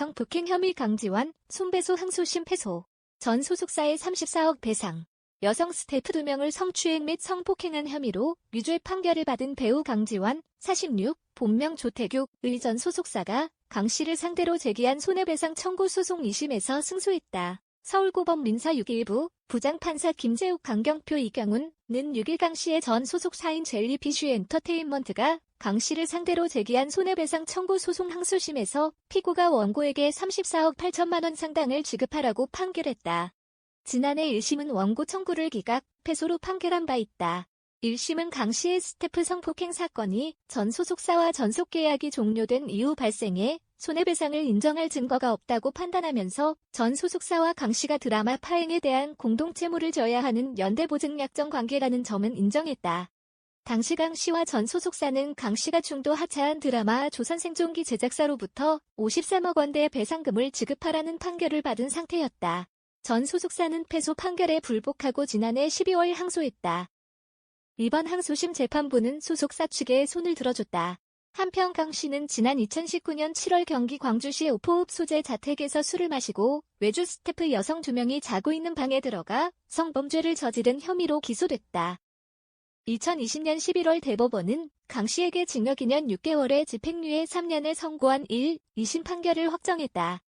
성폭행 혐의 강지원, 손배소 항소심 패소. 전 소속사의 34억 배상. 여성 스태프 2명을 성추행 및 성폭행한 혐의로 유죄 판결을 받은 배우 강지원, 46, 본명 조태규, 의전 소속사가 강 씨를 상대로 제기한 손해배상 청구 소송 2심에서 승소했다. 서울고법 민사 6일부 부장판사 김재욱 강경표 이경훈은 6일 강 씨의 전 소속사인 젤리피쉬 엔터테인먼트가 강 씨를 상대로 제기한 손해배상 청구 소송 항소심에서 피고가 원고에게 34억 8천만 원 상당을 지급하라고 판결했다. 지난해 1심은 원고 청구를 기각, 패소로 판결한 바 있다. 1심은 강 씨의 스태프 성폭행 사건이 전 소속사와 전속 계약이 종료된 이후 발생해 손해배상을 인정할 증거가 없다고 판단하면서 전 소속사와 강 씨가 드라마 파행에 대한 공동채무를 져야 하는 연대보증약정 관계라는 점은 인정했다. 당시 강 씨와 전 소속사는 강 씨가 중도 하차한 드라마 조선생존기 제작사로부터 53억 원대의 배상금을 지급하라는 판결을 받은 상태였다. 전 소속사는 패소 판결에 불복하고 지난해 12월 항소했다. 이번 항소심 재판부는 소속사 측에 손을 들어줬다. 한편 강 씨는 지난 2019년 7월 경기 광주시 오포읍 소재 자택에서 술을 마시고 외주 스태프 여성 2명이 자고 있는 방에 들어가 성범죄를 저지른 혐의로 기소됐다. 2020년 11월 대법원은 강 씨에게 징역 2년 6개월의 집행유예 3년을 선고한 1, 2심 판결을 확정했다.